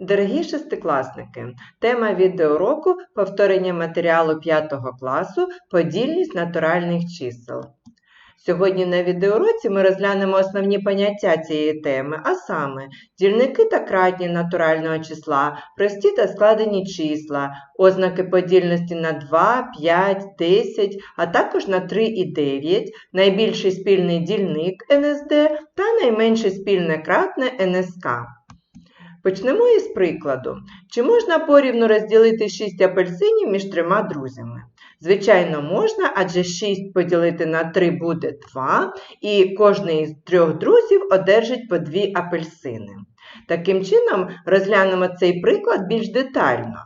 Дорогі шестикласники, тема відеоуроку – повторення матеріалу 5 класу «Подільність натуральних чисел». Сьогодні на відеоуроці ми розглянемо основні поняття цієї теми, а саме дільники та кратні натурального числа, прості та складені числа, ознаки подільності на 2, 5, 10, а також на 3 і 9, найбільший спільний дільник НСД та найменше спільне кратне НСК. Почнемо із прикладу. Чи можна порівну розділити 6 апельсинів між трьома друзями? Звичайно, можна, адже 6 поділити на 3 буде 2, і кожний із трьох друзів одержить по 2 апельсини. Таким чином, розглянемо цей приклад більш детально.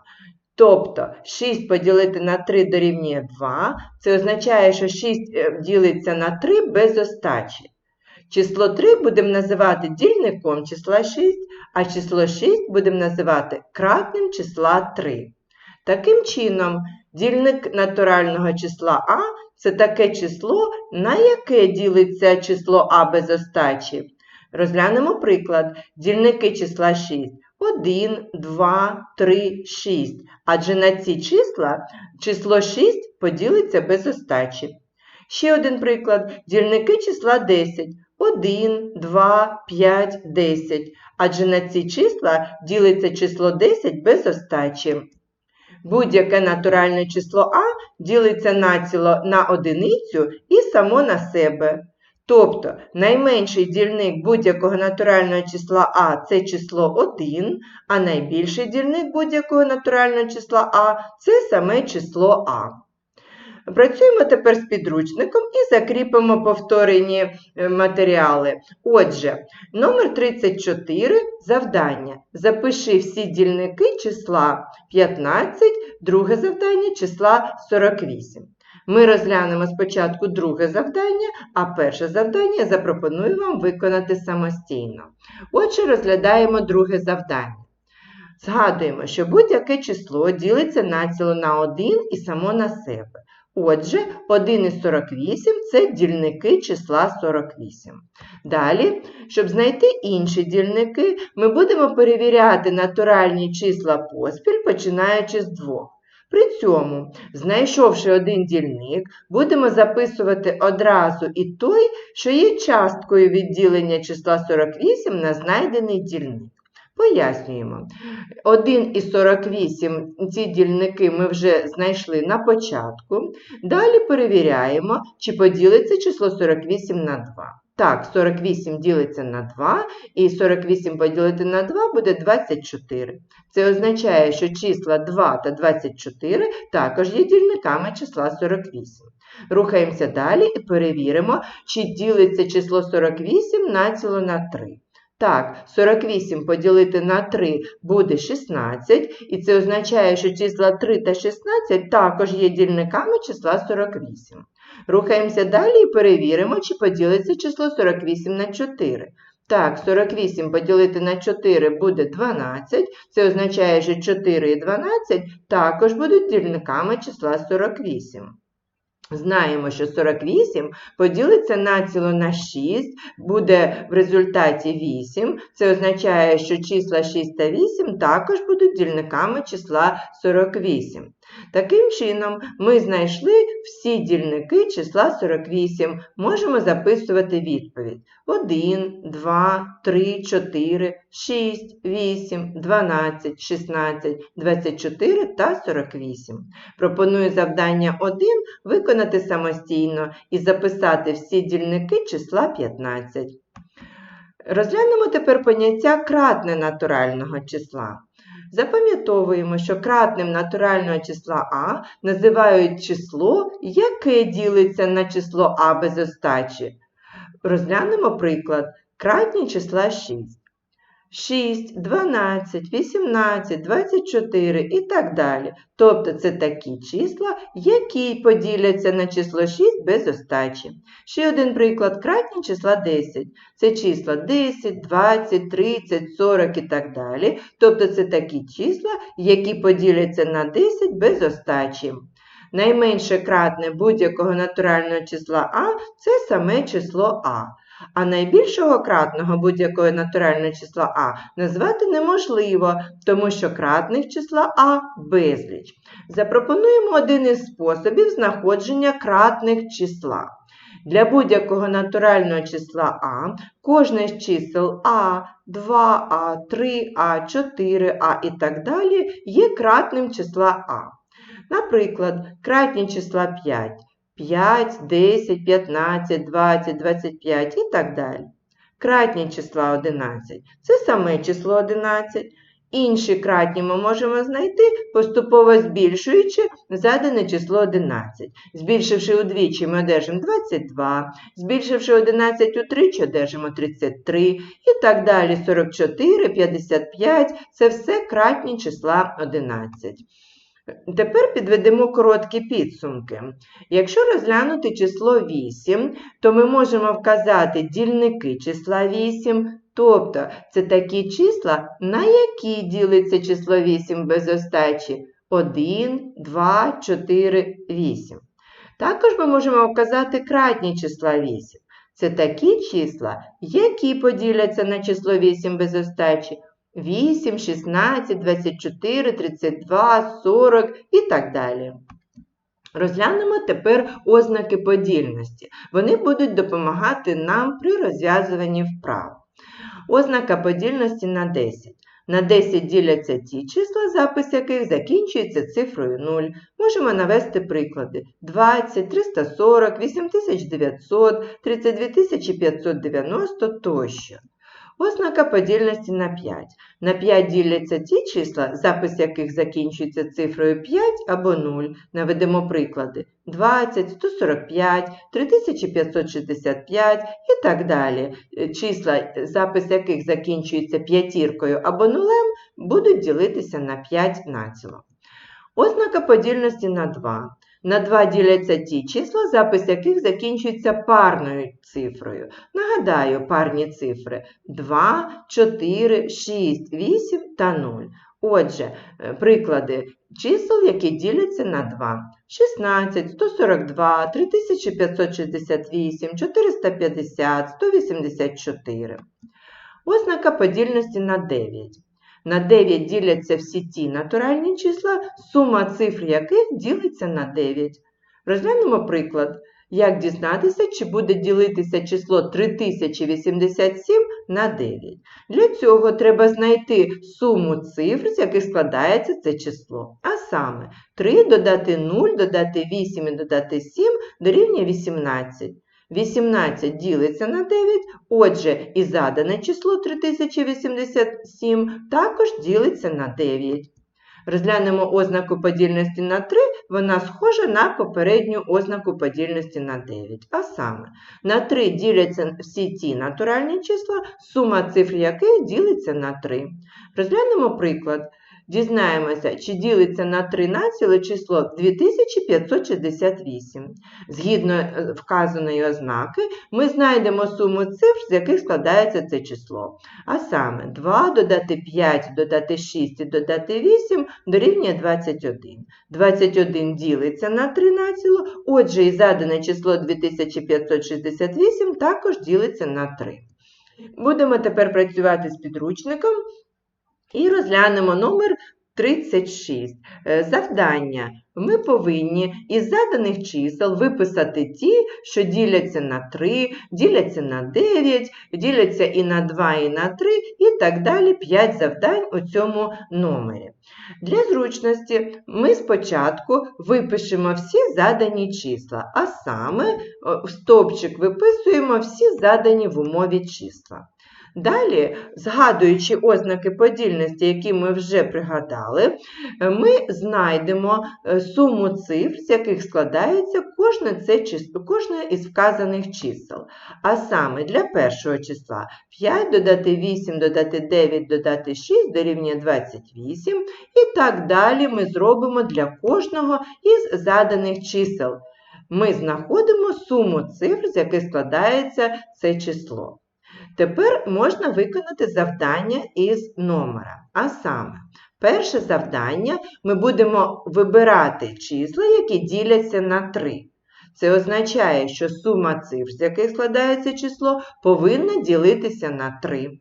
Тобто 6 поділити на 3 дорівнює 2, це означає, що 6 е, ділиться на 3 без остачі. Число 3 будемо називати дільником числа 6, а число 6 будемо називати кратним числа 3. Таким чином, дільник натурального числа А це таке число, на яке ділиться число А без остачі. Розглянемо приклад. Дільники числа 6. 1, 2, 3, 6. Адже на ці числа число 6 поділиться без остачі. Ще один приклад. Дільники числа 10. 1, 2, 5, 10. Адже на ці числа ділиться число 10 без остачі. Будь-яке натуральне число А ділиться націло на одиницю і само на себе. Тобто найменший дільник будь-якого натурального числа А це число 1, а найбільший дільник будь-якого натурального числа А це саме число А. Працюємо тепер з підручником і закріпимо повторені е, матеріали. Отже, номер 34 завдання. Запиши всі дільники числа 15, друге завдання числа 48. Ми розглянемо спочатку друге завдання, а перше завдання запропоную вам виконати самостійно. Отже, розглядаємо друге завдання. Згадуємо, що будь-яке число ділиться націло на 1 і само на себе. Отже, 1 із 48 це дільники числа 48. Далі, щоб знайти інші дільники, ми будемо перевіряти натуральні числа поспіль, починаючи з двох. При цьому, знайшовши один дільник, будемо записувати одразу і той, що є часткою відділення числа 48 на знайдений дільник. Пояснюємо. 1 із 48 ці дільники ми вже знайшли на початку. Далі перевіряємо, чи поділиться число 48 на 2. Так, 48 ділиться на 2, і 48 поділити на 2 буде 24. Це означає, що числа 2 та 24 також є дільниками числа 48. Рухаємося далі і перевіримо, чи ділиться число 48 націло на 3. Так, 48 поділити на 3 буде 16, і це означає, що числа 3 та 16 також є дільниками числа 48. Рухаємося далі і перевіримо, чи поділиться число 48 на 4. Так, 48 поділити на 4 буде 12, це означає, що 4 і 12 також будуть дільниками числа 48. Знаємо, що 48 поділиться націло на 6, буде в результаті 8. Це означає, що числа 6 та 8 також будуть дільниками числа 48. Таким чином, ми знайшли всі дільники числа 48. Можемо записувати відповідь: 1, 2, 3, 4, 6, 8, 12, 16, 24 та 48. Пропоную завдання 1 виконати самостійно і записати всі дільники числа 15. Розглянемо тепер поняття кратне натурального числа. Запам'ятовуємо, що кратним натурального числа А називають число, яке ділиться на число А без остачі. Розглянемо приклад кратні числа 6. 6, 12, 18, 24 і так далі. Тобто це такі числа, які поділяться на число 6 без остачі. Ще один приклад кратні числа 10. Це числа 10, 20, 30, 40 і так далі. Тобто це такі числа, які поділяться на 10 без остачі. Найменше кратне будь-якого натурального числа А це саме число А. А найбільшого кратного будь-якого натурального числа А назвати неможливо, тому що кратних числа А безліч. Запропонуємо один із способів знаходження кратних числа. Для будь-якого натурального числа А кожне з чисел А, 2А, 3А, 4А і так далі є кратним числа А. Наприклад, кратні числа 5, 5, 10, 15, 20, 25 і так далі. Кратні числа 11 це саме число 11. Інші кратні ми можемо знайти, поступово збільшуючи задане число 11. Збільшивши удвічі, ми одержимо 22, збільшивши 11 утричі, одержимо 33 і так далі. 44, 55 це все кратні числа 11. Тепер підведемо короткі підсумки. Якщо розглянути число 8, то ми можемо вказати дільники числа 8, тобто це такі числа, на які ділиться число 8 без остачі 1, 2, 4, 8. Також ми можемо вказати кратні числа 8. Це такі числа, які поділяться на число 8 без остачі 8, 16, 24, 32, 40 і так далі. Розглянемо тепер ознаки подільності. Вони будуть допомагати нам при розв'язуванні вправ. Ознака подільності на 10. На 10 діляться ті числа, запис яких закінчується цифрою 0. Можемо навести приклади: 20, 340, 8900, 32590 тощо. Ознака подільності на 5. На 5 діляться ті числа, запис яких закінчується цифрою 5 або 0. Наведемо приклади 20, 145, 3565 і так далі. Числа, запис яких закінчується п'ятіркою або нулем, будуть ділитися на 5 націло. Ознака подільності на 2. На 2 діляться ті числа, запис яких закінчується парною цифрою. Нагадаю, парні цифри 2, 4, 6, 8 та 0. Отже, е, приклади чисел, які діляться на 2. 16, 142, 3568, 450, 184. Ознака подільності на 9. На 9 діляться всі ті натуральні числа, сума цифр яких ділиться на 9. Розглянемо приклад. Як дізнатися, чи буде ділитися число 3087 на 9. Для цього треба знайти суму цифр, з яких складається це число. А саме 3 додати 0, додати 8 і додати 7 дорівнює 18. 18 ділиться на 9, отже, і задане число 3087 також ділиться на 9. Розглянемо ознаку подільності на 3, вона схожа на попередню ознаку подільності на 9. А саме, на 3 діляться всі ті натуральні числа, сума цифр яких ділиться на 3. Розглянемо приклад. Дізнаємося, чи ділиться на 3 націле число 2568. Згідно е, вказаної ознаки, ми знайдемо суму цифр, з яких складається це число. А саме 2 додати 5, додати 6 і додати 8 дорівнює 21. 21 ділиться на 3 націло, отже, і задане число 2568 також ділиться на 3. Будемо тепер працювати з підручником. І розглянемо номер 36. Е, завдання. Ми повинні із заданих чисел виписати ті, що діляться на 3, діляться на 9, діляться і на 2, і на 3, і так далі 5 завдань у цьому номері. Для зручності ми спочатку випишемо всі задані числа, а саме в стовпчик виписуємо всі задані в умові числа. Далі, згадуючи ознаки подільності, які ми вже пригадали, ми знайдемо е, суму цифр, з яких складається кожне, це число, кожне із вказаних чисел. А саме для першого числа 5 додати 8, додати 9, додати 6 дорівнює 28. І так далі ми зробимо для кожного із заданих чисел. Ми знаходимо суму цифр, з яких складається це число. Тепер можна виконати завдання із номера. А саме, перше завдання ми будемо вибирати числа, які діляться на 3. Це означає, що сума цифр, з яких складається число, повинна ділитися на 3.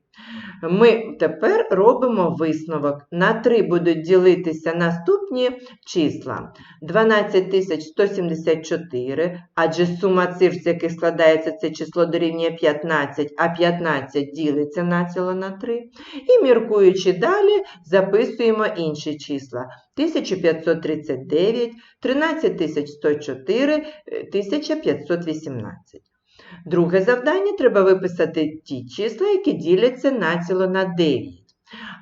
Ми тепер робимо висновок. На 3 будуть ділитися наступні числа. 12174, адже сума цифр, з яких складається це число дорівнює 15, а 15 ділиться націло на 3. І міркуючи далі, записуємо інші числа. 1539, 13104, 1518. Друге завдання треба виписати ті числа, які діляться націло на 9.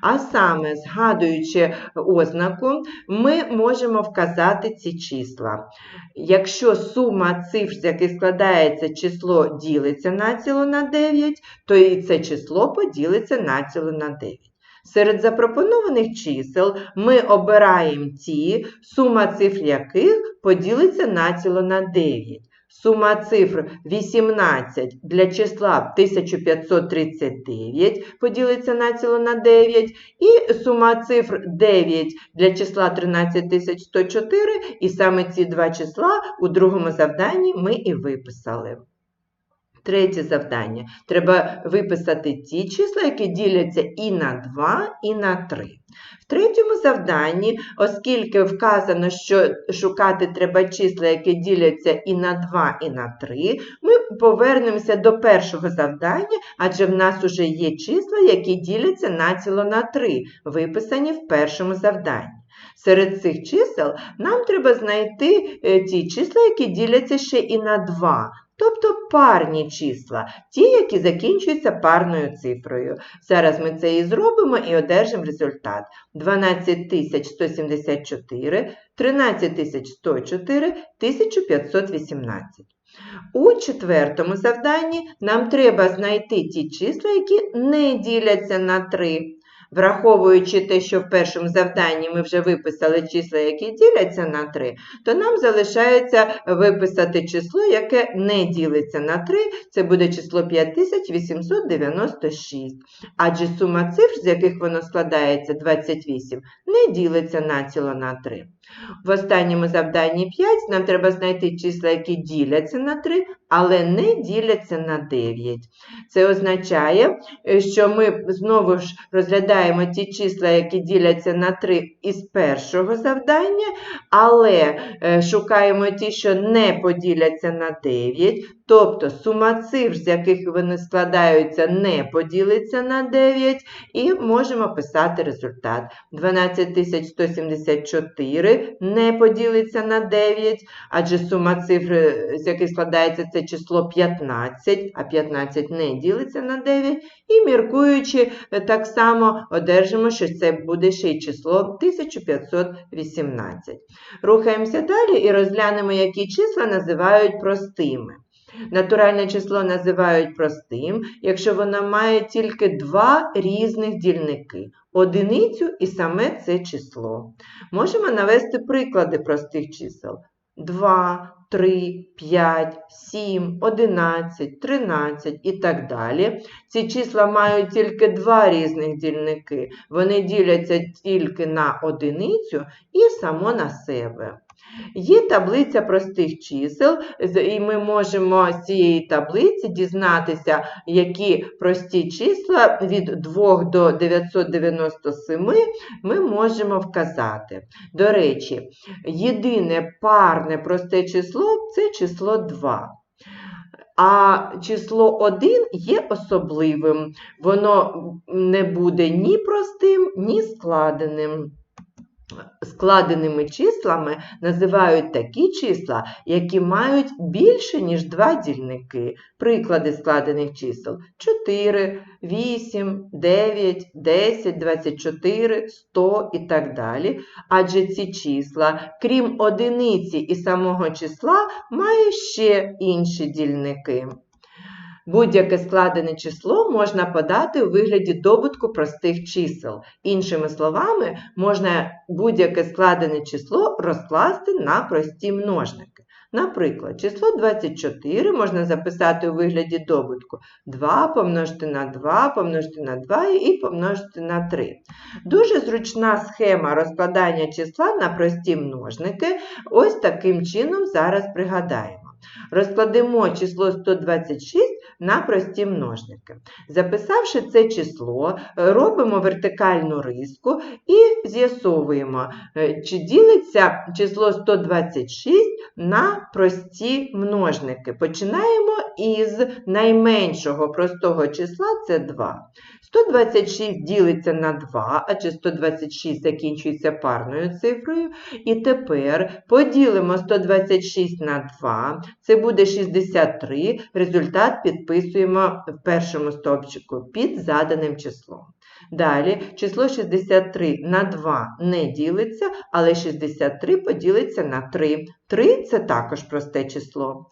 А саме, згадуючи ознаку, ми можемо вказати ці числа. Якщо сума цифр, з яких складається число, ділиться націло на 9, то і це число поділиться націло на 9. Серед запропонованих чисел ми обираємо ті, сума цифр яких поділиться націло на 9. Сума цифр 18 для числа 1539 поділиться націло на 9, і сума цифр 9 для числа 13104, і саме ці два числа у другому завданні ми і виписали. Третє завдання. Треба виписати ті числа, які діляться і на 2, і на 3. В третьому завданні, оскільки вказано, що шукати треба числа, які діляться і на 2, і на 3, ми повернемося до першого завдання, адже в нас вже є числа, які діляться націло на 3, виписані в першому завданні. Серед цих чисел нам треба знайти е, ті числа, які діляться ще і на 2. Тобто парні числа, ті, які закінчуються парною цифрою. Зараз ми це і зробимо і одержимо результат. 12174, 13104, 1518. У четвертому завданні нам треба знайти ті числа, які не діляться на 3. Враховуючи те, що в першому завданні ми вже виписали числа, які діляться на 3, то нам залишається виписати число, яке не ділиться на 3, це буде число 5896. Адже сума цифр, з яких воно складається 28, не ділиться націло на 3. В останньому завданні 5 нам треба знайти числа, які діляться на 3, але не діляться на 9. Це означає, е, що ми знову ж розглядаємо ті числа, які діляться на 3 із першого завдання, але е, шукаємо ті, що не поділяться на 9. Тобто сума цифр, з яких вони складаються, не поділиться на 9, і можемо писати результат. 12174 не поділиться на 9, адже сума цифр, з яких складається це число 15, а 15 не ділиться на 9. І міркуючи, так само одержимо, що це буде ще й число 1518. Рухаємося далі і розглянемо, які числа називають простими. Натуральне число називають простим, якщо воно має тільки два різних дільники одиницю і саме це число. Можемо навести приклади простих чисел. 2, 3, 5, 7, 11, 13 і так далі. Ці числа мають тільки два різних дільники. Вони діляться тільки на одиницю і само на себе. Є таблиця простих чисел, і ми можемо з цієї таблиці дізнатися, які прості числа від 2 до 997 ми можемо вказати. До речі, єдине парне просте число це число 2. А число 1 є особливим, воно не буде ні простим, ні складеним. Складеними числами називають такі числа, які мають більше, ніж два дільники. Приклади складених чисел 4, 8, 9, 10, 24, 100 і так далі. Адже ці числа, крім одиниці і самого числа, мають ще інші дільники. Будь-яке складене число можна подати у вигляді добутку простих чисел. Іншими словами, можна будь-яке складене число розкласти на прості множники. Наприклад, число 24 можна записати у вигляді добутку 2 помножити на 2, помножити на 2 і помножити на 3. Дуже зручна схема розкладання числа на прості множники. Ось таким чином зараз пригадаємо. Розкладемо число 126 на прості множники. Записавши це число, е, робимо вертикальну риску і з'ясовуємо, е, чи ділиться число 126 на прості множники. Починаємо із найменшого простого числа це 2. 126 ділиться на 2, адже 126 закінчується парною цифрою. І тепер поділимо 126 на 2, це буде 63. Результат підписуємо в першому стовпчику під заданим числом. Далі число 63 на 2 не ділиться, але 63 поділиться на 3. 3 це також просте число.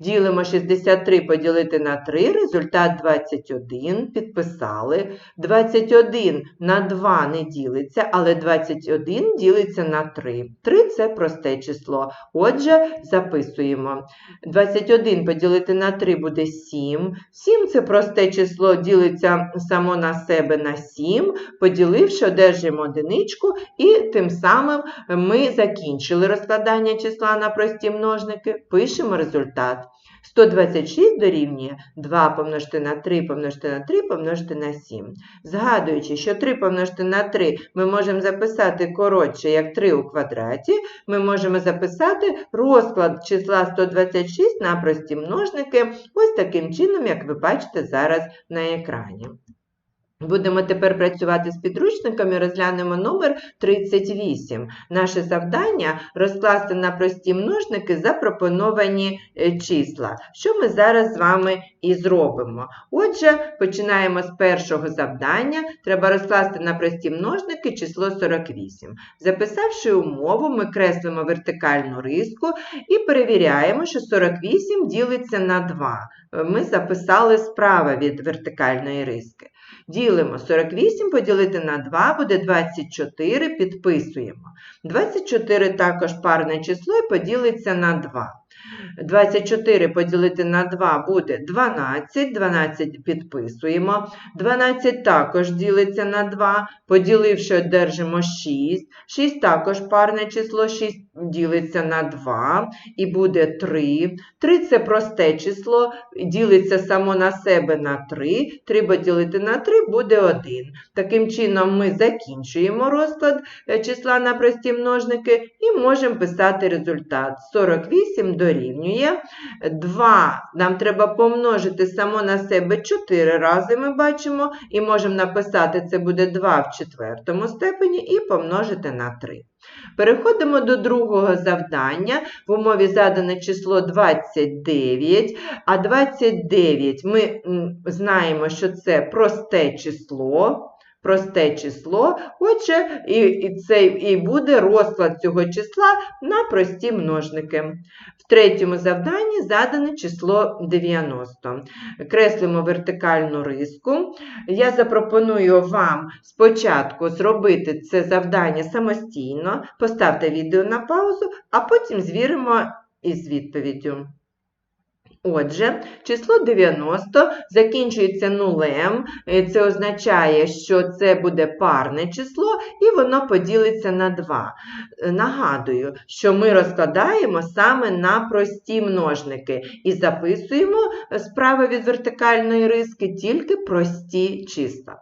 Ділимо 63 поділити на 3, результат 21, підписали. 21 на 2 не ділиться, але 21 ділиться на 3. 3 це просте число. Отже, записуємо. 21 поділити на 3 буде 7. 7 це просте число, ділиться само на себе на 7. Поділивши, одержимо одиничку, і тим самим ми закінчили розкладання числа на прості множники, пишемо результат. 126 дорівнює 2 помножити на 3 помножити на 3 помножити на 7. Згадуючи, що 3 помножити на 3 ми можемо записати коротше, як 3 у квадраті, ми можемо записати розклад числа 126 на прості множники ось таким чином, як ви бачите зараз на екрані. Будемо тепер працювати з підручниками, розглянемо номер 38. Наше завдання розкласти на прості множники запропоновані е, числа, що ми зараз з вами і зробимо. Отже, починаємо з першого завдання. Треба розкласти на прості множники число 48. Записавши умову, ми креслимо вертикальну риску і перевіряємо, що 48 ділиться на 2. Ми записали справа від вертикальної риски. Ділимо 48 поділити на 2 буде 24, підписуємо. 24 також парне число і поділиться на 2. 24 поділити на 2 буде 12, 12 підписуємо. 12 також ділиться на 2, поділивши, одержимо 6. 6 також парне число, 6 ділиться на 2 і буде 3. 3 це просте число, ділиться само на себе на 3. 3 поділити на 3 буде 1. Таким чином, ми закінчуємо розклад е, числа на прості множники і можемо писати результат. 48 дорівнює 2. Нам треба помножити само на себе 4 рази, ми бачимо, і можемо написати, це буде 2 в четвертому степені, і помножити на 3. Переходимо до другого завдання. В умові задане число 29, а 29 ми знаємо, що це просте число. Просте число, отже, і, і, це, і буде розклад цього числа на прості множники. В третьому завданні задане число 90. Креслимо вертикальну риску. Я запропоную вам спочатку зробити це завдання самостійно, поставте відео на паузу, а потім звіримо із відповіддю. Отже, число 90 закінчується нулем, це означає, що це буде парне число, і воно поділиться на 2. Нагадую, що ми розкладаємо саме на прості множники і записуємо справа від вертикальної риски тільки прості числа.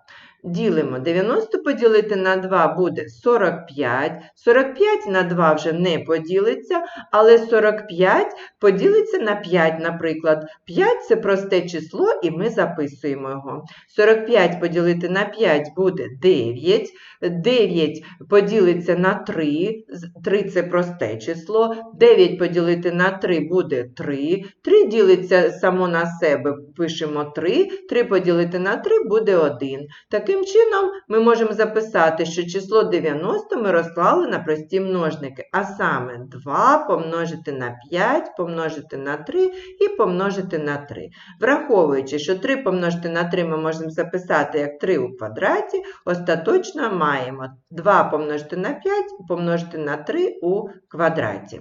Ділимо 90 поділити на 2 буде 45. 45 на 2 вже не поділиться, але 45 поділиться на 5, наприклад. 5 це просте число, і ми записуємо його. 45 поділити на 5 буде 9. 9 поділиться на 3. 3 це просте число. 9 поділити на 3 буде 3. 3 ділиться само на себе, пишемо 3. 3 поділити на 3 буде 1. Таким Таким чином, ми можемо записати, що число 90 ми розклали на прості множники, а саме 2 помножити на 5, помножити на 3 і помножити на 3. Враховуючи, що 3 помножити на 3 ми можемо записати як 3 у квадраті, остаточно маємо 2 помножити на 5 помножити на 3 у квадраті.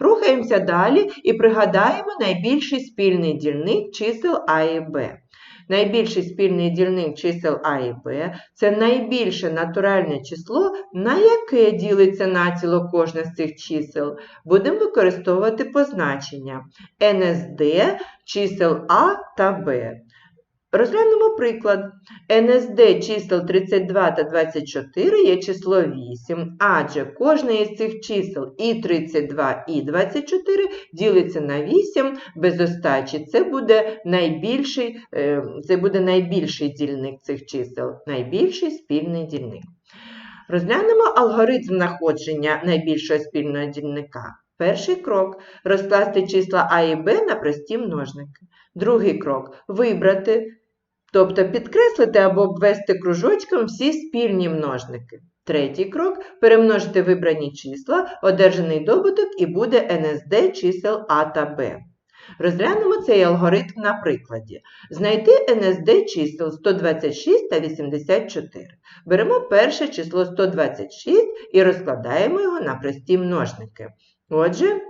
Рухаємося далі і пригадаємо найбільший спільний дільник чисел А і Б. Найбільший спільний дільник чисел А і Б це найбільше натуральне число, на яке ділиться націло кожне з цих чисел. Будемо використовувати позначення НСД чисел А та Б. Розглянемо приклад. НСД чисел 32 та 24 є число 8, адже кожне із цих чисел і 32, і 24 ділиться на 8 без остачі. Це буде найбільший, е, це буде найбільший дільник цих чисел, найбільший спільний дільник. Розглянемо алгоритм знаходження найбільшого спільного дільника. Перший крок розкласти числа А і Б на прості множники. Другий крок вибрати, тобто підкреслити або обвести кружочком всі спільні множники. Третій крок перемножити вибрані числа, одержаний добуток і буде НСД чисел А та Б. Розглянемо цей алгоритм на прикладі. Знайти НСД чисел 126 та 84. Беремо перше число 126 і розкладаємо його на прості множники. Отже,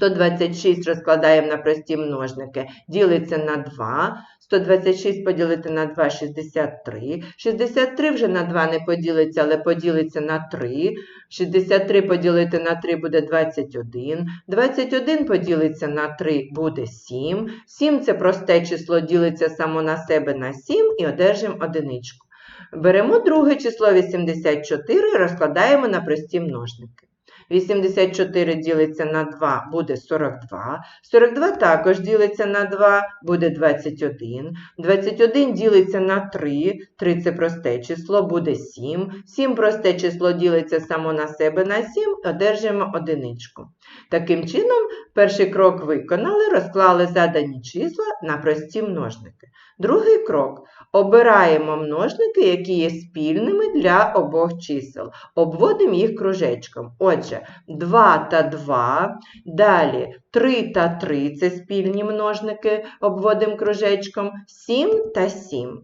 126 розкладаємо на прості множники, ділиться на 2. 126 поділити на 2 – 63. 63 вже на 2 не поділиться, але поділиться на 3. 63 поділити на 3 буде 21. 21 поділиться на 3 буде 7. 7 – це просте число, ділиться само на себе на 7 і одержимо одиничку. Беремо друге число 84 розкладаємо на прості множники. 84 ділиться на 2 буде 42. 42 також ділиться на 2 буде 21. 21 ділиться на 3. 3 це просте число буде 7. 7 просте число ділиться само на себе на 7, одержимо одиничку. Таким чином, перший крок виконали, розклали задані числа на прості множники. Другий крок. Обираємо множники, які є спільними для обох чисел. Обводимо їх кружечком. Отже, 2 та 2, далі 3 та 3 це спільні множники, обводимо кружечком, 7 та 7.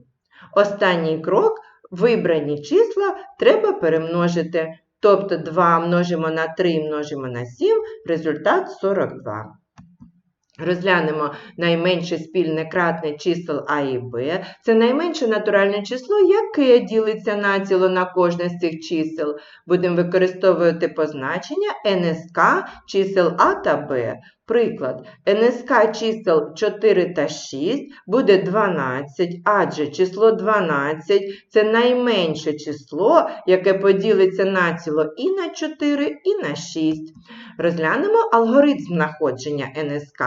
Останній крок вибрані числа треба перемножити. Тобто 2 множимо на 3 множимо на 7, результат 42. Розглянемо найменше спільне кратне чисел А і Б. Це найменше натуральне число, яке ділиться націло на кожне з цих чисел. Будемо використовувати позначення НСК чисел А та Б. Приклад, НСК чисел 4 та 6 буде 12, адже число 12 це найменше число, яке поділиться націло і на 4, і на 6. Розглянемо алгоритм знаходження НСК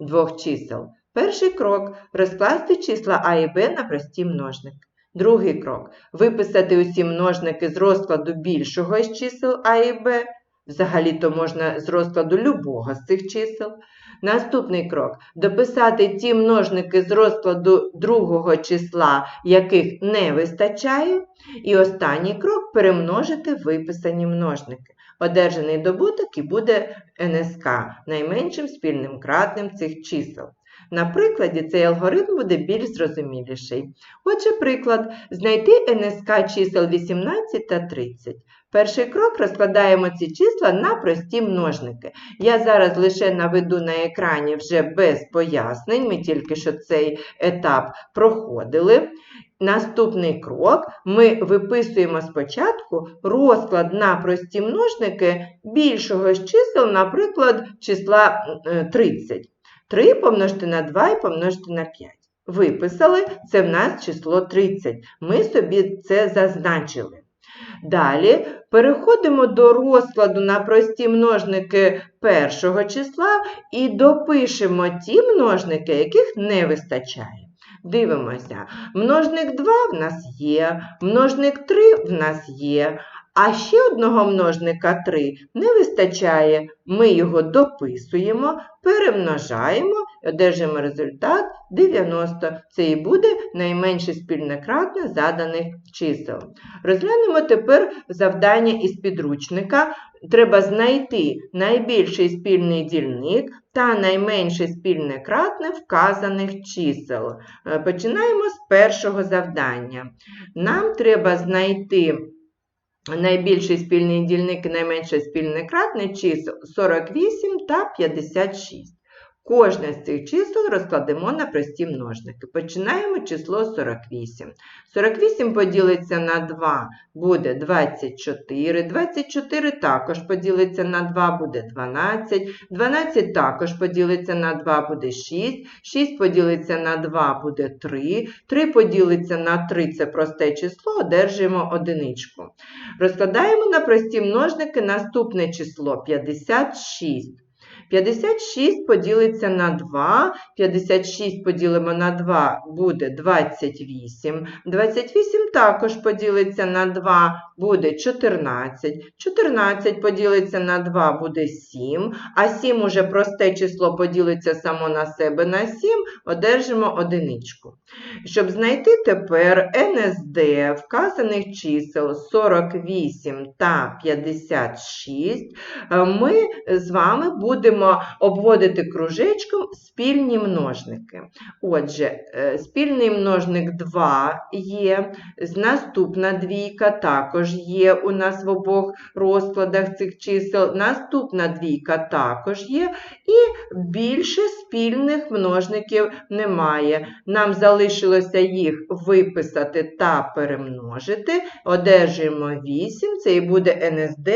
двох чисел. Перший крок розкласти числа А і Б на прості множники. Другий крок виписати усі множники з розкладу більшого з чисел А і Б. Взагалі-то можна з розкладу любого з цих чисел. Наступний крок дописати ті множники з розкладу другого числа, яких не вистачає. І останній крок перемножити виписані множники. Одержаний добуток і буде НСК найменшим спільним кратним цих чисел. На прикладі цей алгоритм буде більш зрозуміліший. Отже, приклад знайти НСК чисел 18 та 30. Перший крок розкладаємо ці числа на прості множники. Я зараз лише наведу на екрані вже без пояснень, ми тільки що цей етап проходили. Наступний крок ми виписуємо спочатку розклад на прості множники більшого з чисел, наприклад, числа 30. 3 помножити на 2 і помножити на 5. Виписали, це в нас число 30. Ми собі це зазначили. Далі переходимо до розкладу на прості множники першого числа і допишемо ті множники, яких не вистачає. Дивимося, множник 2 в нас є, множник 3 в нас є, а ще одного множника 3 не вистачає. Ми його дописуємо, перемножаємо і одержимо результат 90. Це і буде найменше спільне кратне заданих чисел. Розглянемо тепер завдання із підручника. Треба знайти найбільший спільний дільник та найменше спільне кратне вказаних чисел. Е, Починаємо з першого завдання. Нам треба знайти найбільший спільний дільник і найменший спільний кратний чисел 48 та 56. Кожне з цих чисел розкладемо на прості множники. Починаємо число 48. 48 поділиться на 2, буде 24. 24 також поділиться на 2, буде 12. 12 також поділиться на 2, буде 6. 6 поділиться на 2, буде 3. 3 поділиться на 3 це просте число, одержуємо одиничку. Розкладаємо на прості множники наступне число 56. 56 поділиться на 2, 56 поділимо на 2 буде 28. 28 також поділиться на 2 буде 14. 14 поділиться на 2 буде 7, а 7 уже просте число поділиться само на себе на 7, одержимо одиничку. Щоб знайти тепер НСД вказаних чисел 48 та 56, е, ми з вами будемо обводити кружечком спільні множники. Отже, е, спільний множник 2 є, наступна двійка також є у нас в обох розкладах цих чисел, наступна двійка також є, і більше спільних множників немає. Нам залишилося їх виписати та перемножити. Одержуємо 8, це і буде НСД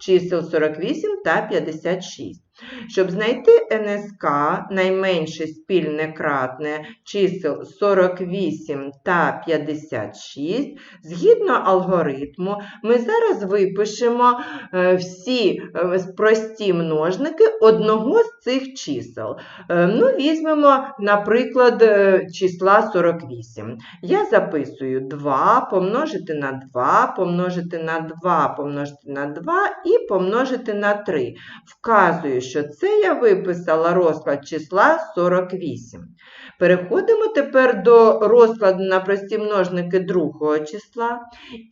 чисел 48 та 56. Щоб знайти НСК, найменше спільне кратне чисел 48 та 56, згідно алгоритму, ми зараз випишемо е, всі е, прості множники одного з цих чисел. Е, Ну, візьмемо, наприклад, числа 48. Я записую 2 помножити на 2, помножити на 2, помножити на 2 і помножити на 3. Вказую, що це я виписала розклад числа 48. Переходимо тепер до розкладу на прості множники другого числа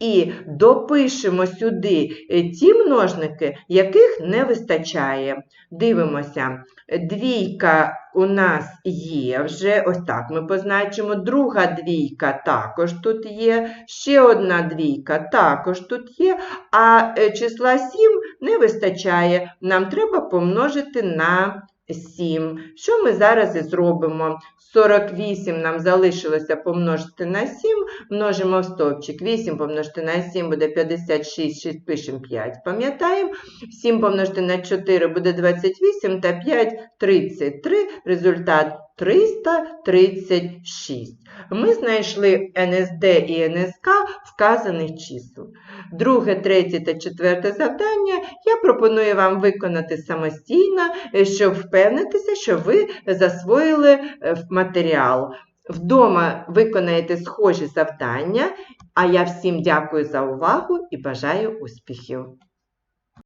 і допишемо сюди е, ті множники, яких не вистачає. Дивимося, двійка у нас є вже, ось так ми позначимо, друга двійка також тут є, ще одна двійка також тут є, а е, числа 7 не вистачає. Нам треба помножити на 7. Що ми зараз і зробимо? 48 нам залишилося помножити на 7, множимо в стовпчик. 8 помножити на 7 буде 56, 6 пишемо 5. Пам'ятаємо, 7 помножити на 4 буде 28 та 5 33. Результат 336. Ми знайшли НСД і НСК вказаних чисел. Друге, третє та четверте завдання я пропоную вам виконати самостійно, е, щоб впевнитися, що ви засвоїли е, матеріал. Вдома виконаєте схожі завдання, а я всім дякую за увагу і бажаю успіхів!